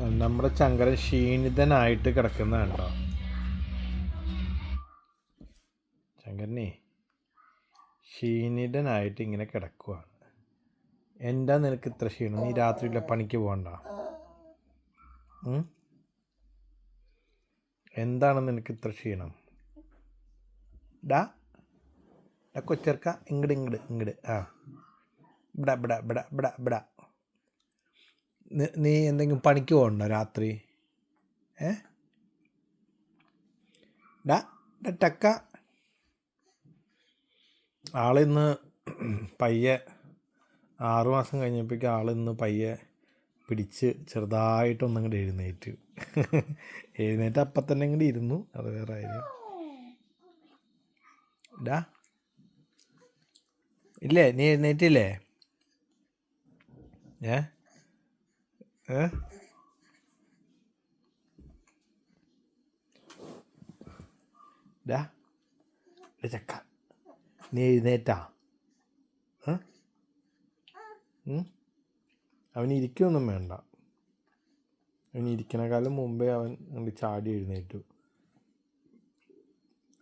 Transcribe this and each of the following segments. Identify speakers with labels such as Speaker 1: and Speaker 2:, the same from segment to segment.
Speaker 1: നമ്മുടെ ചങ്കരൻ ക്ഷീണിതനായിട്ട് കിടക്കുന്ന കണ്ടോ ചങ്കരനെ ക്ഷീണിതനായിട്ട് ഇങ്ങനെ കിടക്കുവാണ്. എന്താ നിനക്ക് ഇത്ര ക്ഷീണം? നീ രാത്രിയിലെ പണിക്ക് പോകണ്ട? എന്താണ് നിനക്ക് ഇത്ര ക്ഷീണം? ഡാ ഡാ കൊച്ചേർക്ക ഇങ്ങട് ഇങ്ങട് ഇങ്ങട്. ആ. ഇവിടെ ഇവിടെ ഇവിടെ ഇവിടെ ഇവിടെ നി- എന്തെങ്കിലും പണിക്ക് പോകണ്ടോ രാത്രി? ഏ? ടക്ക. ആളിന്ന് പയ്യെ ആറുമാസം കഴിഞ്ഞപ്പോഴേക്കും ആളിന്ന് പയ്യെ പിടിച്ച് ചെറുതായിട്ടൊന്നങ്ങോട്ട് എഴുന്നേറ്റ്. എഴുന്നേറ്റ് അപ്പം തന്നെ ഇങ്ങോട്ട് ഇരുന്നു. അത് വേറെ കാര്യം. ഡാ. ഇല്ലേ? നീ എഴുന്നേറ്റില്ലേ? ഏ? ഏ? ഡാ ചക്ക. നീ എഴുന്നേറ്റാ? അവൻ ഇരിക്കുകയൊന്നും വേണ്ട. അവൻ ഇരിക്കണക്കാലം മുമ്പേ അവൻ ചാടി എഴുന്നേറ്റു.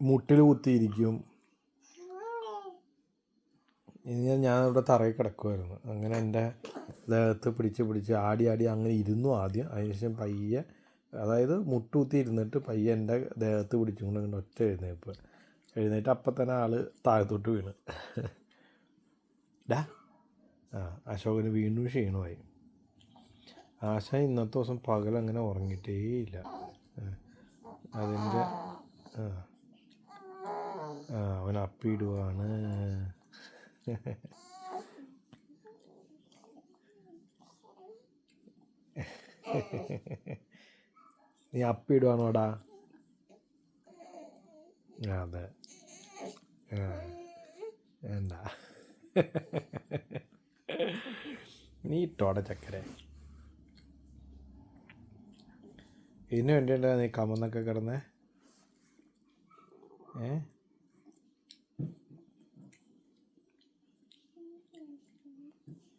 Speaker 1: മുട്ടിൽ കുത്തിയിരിക്കും. ഇനി ഞാൻ ഇവിടെ തറയിൽ കിടക്കുമായിരുന്നു അങ്ങനെ എന്റെ ദേഹത്ത് പിടിച്ച് പിടിച്ച് ആടി ആടി അങ്ങനെ ഇരുന്നു ആദ്യം. അതിനുശേഷം പയ്യെ അതായത് മുട്ടുകുത്തി ഇരുന്നിട്ട് പയ്യെ എന്റെ ദേഹത്ത് പിടിച്ചുകൊണ്ട് ഇങ്ങനെ ഒറ്റ എഴുന്നേപ്പ്. എഴുന്നേറ്റ് അപ്പം തന്നെ ആൾ താഴത്തോട്ട് വീണ്. ഡാ. ആ അശോകന് വീണ്ടും ക്ഷീണമായി. ആശ ഇന്നത്തെ ദിവസം അങ്ങനെ ഉറങ്ങിയിട്ടേയില്ല. അതിന്റെ ആ. ആ അവൻ അപ്പിയിടുവാണ് നീ അപ്പിടുവാണോടാ അതെ. വേണ്ട. നീ ഇട്ടോടെ ചക്കരെ. ഇതിനു വേണ്ടിയിട്ടാണ് നീ കമന്നൊക്കെ കിടന്നേ? ഏ?